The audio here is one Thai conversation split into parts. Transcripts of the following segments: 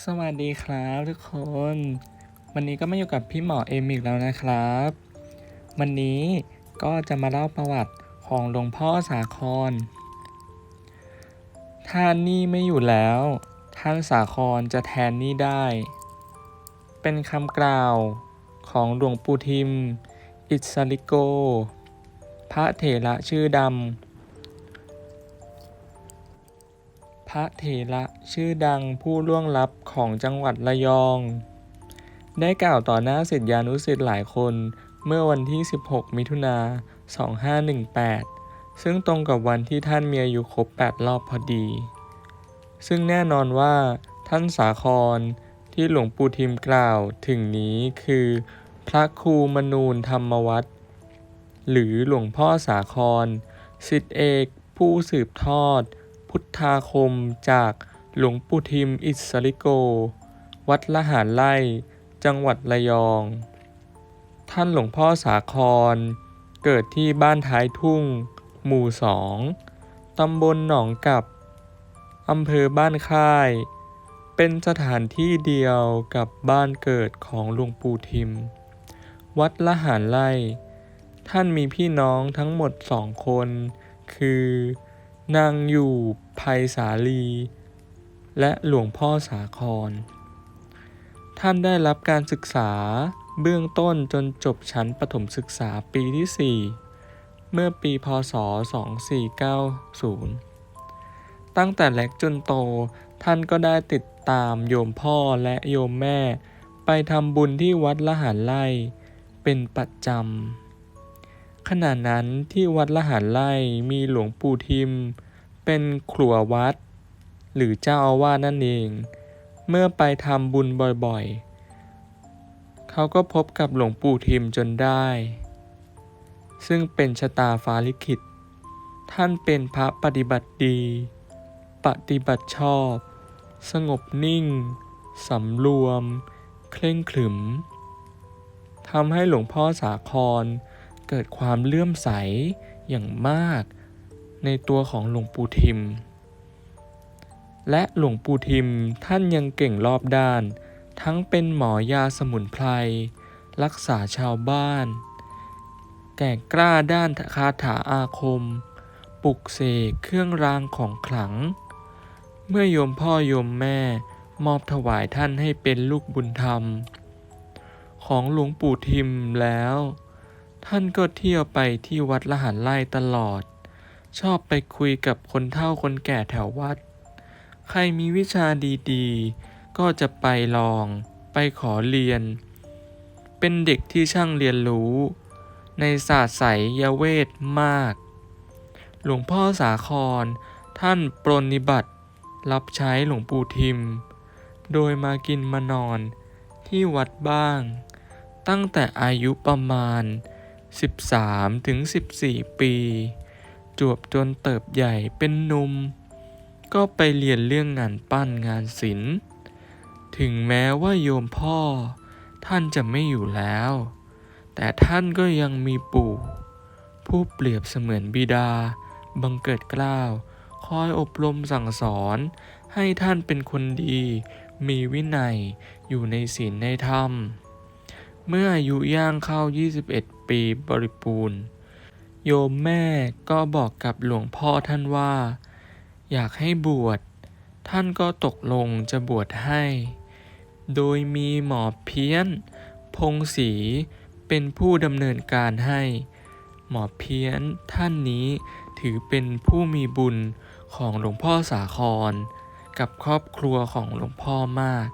สวัสดีครับทุกคน วันนี้ก็มาอยู่กับพี่หมอเอมอีกแล้วนะครับ วันนี้ก็จะมาเล่าประวัติของหลวงพ่อสาคร ท่านนี่ไม่อยู่แล้ว ท่านสาครจะแทนนี่ได้ เป็นคำกล่าวของหลวงปู่ทิม อิสริโก พระเถระชื่อดำ พระเถระชื่อดังผู้ล่วงลับของจังหวัดระยอง ได้กล่าวต่อหน้าศิษยานุศิษย์หลายคนเมื่อวันที่ 16 มิถุนา 2518 ซึ่งตรงกับวันที่ท่านมีอายุครบ 8 รอบพอดี ซึ่งแน่นอนว่า ท่านสาครที่หลวงปู่ทิมกล่าวถึงนี้คือ พระครูมนูนธรรมวัฒน์หรือหลวงพ่อสาครสิทธิเอกผู้สืบทอด พุทธาคมจากหลวงปู่ทิมอิสริโก วัดละหารไร่จังหวัดระยอง ท่านหลวงพ่อสาคร เกิดที่บ้านท้ายทุ่ง หมู่สองตำบลหนองกับอำเภอบ้านค่าย เป็นสถานที่เดียวกับบ้านเกิดของหลวงปู่ทิม วัดละหารไร่ท่านมีพี่น้องทั้งหมดสองคน คือนางอยู่ ภัยสาลี และหลวงพ่อสาคร ท่านได้รับการศึกษาเบื้องต้นจนจบชั้นประถมศึกษาปีที่ 4 เมื่อปีพศ 2490 ตั้งแต่เล็กจนโตท่านก็ได้ติดตามโยมพ่อและโยมแม่ ไปทำบุญที่วัดละหารไร่เป็นประจำขณะนั้นที่วัดละหารไร่มีหลวงปู่ทิม เป็นครัววัด หรือเจ้าอาวาสนั่นเอง เมื่อไปทำบุญบ่อยๆ เขาก็พบกับหลวงปู่ทิมจนได้ ซึ่งเป็นชะตาฟ้าลิขิต ท่านเป็นพระปฏิบัติดี ปฏิบัติชอบ สงบนิ่ง สำรวม เคร่งขรึมทำให้หลวงพ่อสาครเกิดความเลื่อมใสอย่างมาก ในตัวของหลวงปู่ทิม และหลวงปู่ทิมท่านยังเก่งรอบด้าน ทั้งเป็นหมอยาสมุนไพร รักษาชาวบ้าน แก่กล้าด้านคาถาอาคม ปลุกเสกเครื่องรางของขลัง เมื่อโยมพ่อโยมแม่มอบถวายท่านให้เป็นลูกบุญธรรม ของหลวงปู่ทิมแล้ว ท่านก็เที่ยวไปที่วัดละหันไล่ตลอด ชอบไปคุยกับคนเฒ่าคนแก่แถววัด ใครมีวิชาดีๆ ก็จะไปลอง ไปขอเรียน เป็นเด็กที่ช่างเรียนรู้ ในศาสตร์ไสยเวทมาก หลวงพ่อสาคร ท่านปรนนิบัติ รับใช้หลวงปู่ทิม โดยมากินมานอนที่วัดบ้าง ตั้งแต่อายุประมาณ 13-14 ปี จวบจนเติบใหญ่เป็นหนุ่ม ก็ไปเรียนเรื่องงานปั้นงานศิลป์ ถึงแม้ว่าโยมพ่อ ท่านจะไม่อยู่แล้ว แต่ท่านก็ยังมีปู่ ผู้เปรียบเสมือนบิดา บังเกิดกล้าว คอยอบรมสั่งสอน ให้ท่านเป็นคนดี มีวินัยอยู่ในศีลในธรรม เมื่ออายุย่างเข้า 21 ปีบริบูรณ์ โยมแม่ก็บอกกับหลวงพ่อท่านว่า อยากให้บวช ท่านก็ตกลงจะบวชให้ โดยมีหมอเพี้ยน พงศรีเป็นผู้ดำเนินการให้ หมอเพี้ยนท่านนี้ถือเป็นผู้มีบุญของหลวงพ่อสาคร กับครอบครัวของหลวงพ่อมาก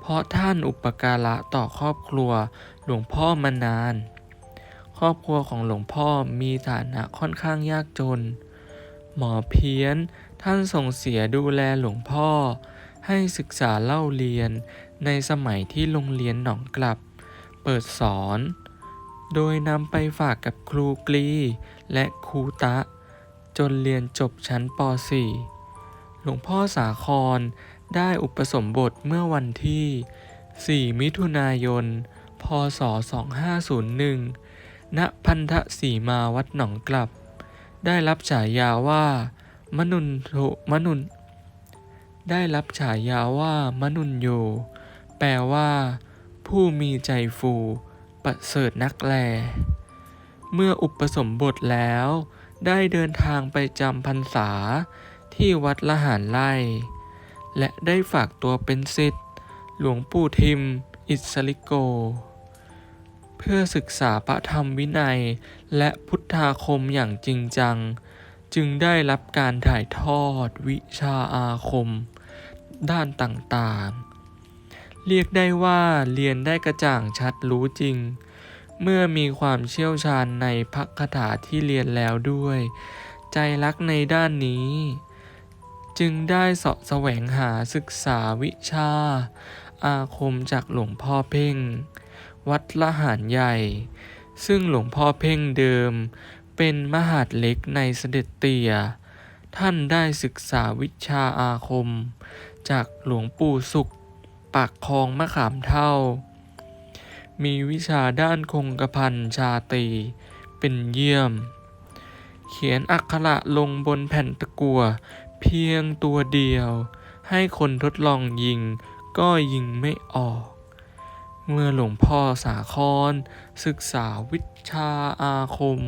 เพราะท่านอุปการะต่อครอบครัวหลวงพ่อมานาน รอบครัวของหลวงพ่อมีฐานะค่อนข้างยากจน หมอเพี้ยนท่านส่งเสียดูแลหลวงพ่อ ให้ศึกษาเล่าเรียนในสมัยที่โรงเรียนหนองกลับ เปิดสอน โดยนำไปฝากกับครูกลีและครูตะ จนเรียนจบชั้นป .4 หลวงพ่อสาครได้อุปสมบทเมื่อวันที่ 4 มิถุนายน พศ 2501 ณพันธสีมาวัดหนองกลับ ได้รับฉายาว่า มนุนโทมนุน ได้รับฉายาว่ามนุนโย แปลว่า ผู้มีใจฟูประเสริฐนักแล เมื่ออุปสมบทแล้ว ได้เดินทางไปจำพรรษาที่วัดละหารไล่ และได้ฝากตัวเป็นศิษย์หลวงปู่ทิม อิสริโก เพื่อศึกษาพระธรรมวินัย และพุทธาคมอย่างจริงจัง จึงได้รับการถ่ายทอดวิชาอาคม ด้านต่างๆ เรียกได้ว่าเรียนได้กระจ่างชัดรู้จริง เมื่อมีความเชี่ยวชาญในพระคาถาที่เรียนแล้วด้วย ใจรักในด้านนี้ จึงได้เสาะแสวงหาศึกษาวิชา อาคมจากหลวงพ่อเพ่ง วัดละหารใหญ่ ซึ่งหลวงพ่อเพ่งเดิม เป็นมหาดเล็กในเสด็จเตี่ย ท่านได้ศึกษาวิชาอาคม จากหลวงปู่สุข ปากคลองมะขามเท่า มีวิชาด้านคงกระพันชาตี เป็นเยี่ยม เขียนอักขระลงบนแผ่นตะกั่วเพียงตัวเดียว ให้คนทดลองยิงก็ยิงไม่ออก เมื่อหลวงพ่อสาคร ศึกษาวิชาอาคม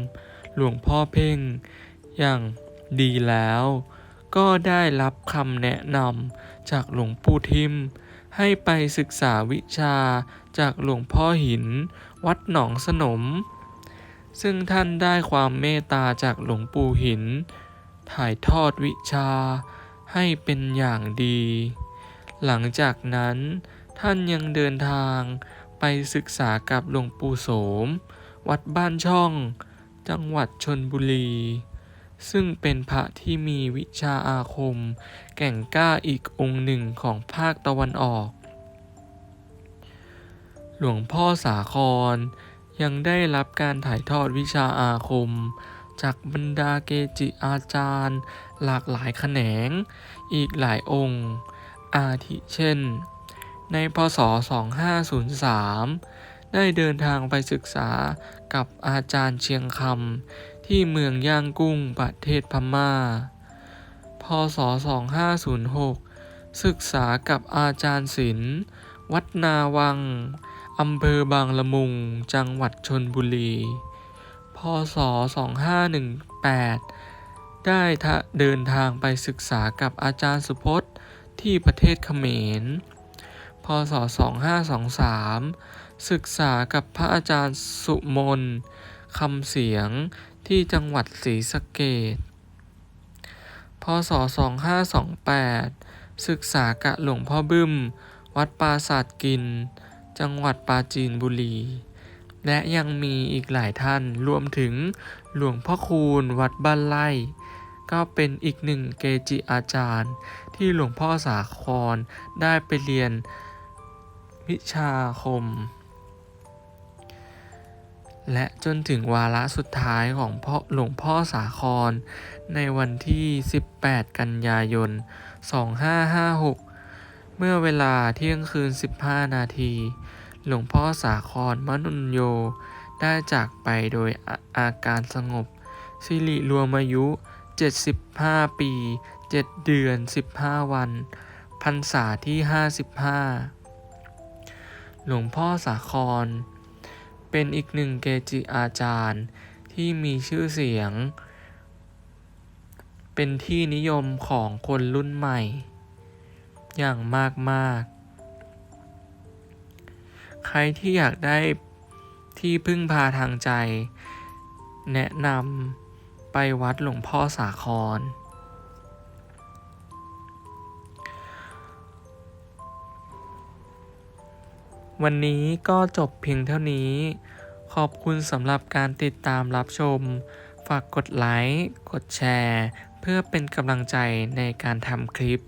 หลวงพ่อเพ่ง อย่างดีแล้ว ก็ได้รับคำแนะนำจากหลวงปู่ทิม ให้ไปศึกษาวิชาจากหลวงพ่อหิน วัดหนองสนม ซึ่งท่านได้ความเมตตาจากหลวงปู่หิน ถ่ายทอดวิชาให้เป็นอย่างดี หลังจากนั้น ท่านยังเดินทางไปศึกษากับหลวงปู่โสม วัดบ้านช่อง จังหวัดชนบุรี ซึ่งเป็นพระที่มีวิชาอาคม แก่งกล้าอีกองค์หนึ่งของภาคตะวันออก หลวงพ่อสาครยังได้รับการถ่ายทอดวิชาอาคม จากบรรดาเกจิอาจารย์ หลากหลายแขนง อีกหลายองค์ อาทิเช่น ในพศ 2503 ได้เดินทางไปศึกษากับอาจารย์เชียงคำที่เมืองย่างกุ้งประเทศพม่า พศ 2506 ศึกษากับอาจารย์ศิลป์วัดนาวัง อำเภอบางละมุง จังหวัดชนบุรี พศ 2518 ได้เดินทางไปศึกษากับอาจารย์สุพจน์ที่ประเทศเขมร พศ 2523 ศึกษากับพระอาจารย์สุมนคำเสียงที่จังหวัดศรีสะเกษพศ 2528 ศึกษากับหลวงพ่อบึ้ม วัดปราสาทกิน จังหวัดปราจีนบุรี และยังมีอีกหลายท่านรวมถึงหลวงพ่อคูณวัดบ้านไร่ก็เป็นอีกหนึ่งเกจิอาจารย์ที่หลวงพ่อสาครได้ไปเรียน วิชาคม และจนถึงวาระสุดท้ายของพ่อหลวงพ่อสาคร ในวันที่ 18 กันยายน 2556 เมื่อเวลาเที่ยงคืน 15 นาที หลวงพ่อสาครมนุนโย ได้จากไปโดยอาอาการสงบ สิริรวมอายุ 75 ปี 7 เดือน 15 วันพรรษาที่ 55 หลวงพ่อสาคร เป็นอีกหนึ่งเกจิอาจารย์ที่มีชื่อเสียง เป็นที่นิยมของคนรุ่นใหม่ อย่างมากมากๆใครที่อยากได้ที่พึ่งพาทางใจ แนะนำไปวัดหลวงพ่อสาคร วันนี้ก็จบเพียงเท่านี้ ขอบคุณสำหรับการติดตามรับชม ฝากกดไลค์ กดแชร์ เพื่อเป็นกำลังใจในการทำคลิป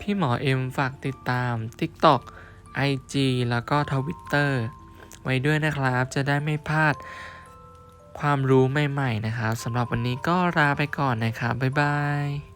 พี่หมอเอ็มฝากติดตาม TikTok IG แล้วก็ Twitter ไว้ด้วยนะครับ จะได้ไม่พลาดความรู้ใหม่ ๆ นะครับสำหรับวันนี้ก็ลาไปก่อนนะครับ บ๊ายบาย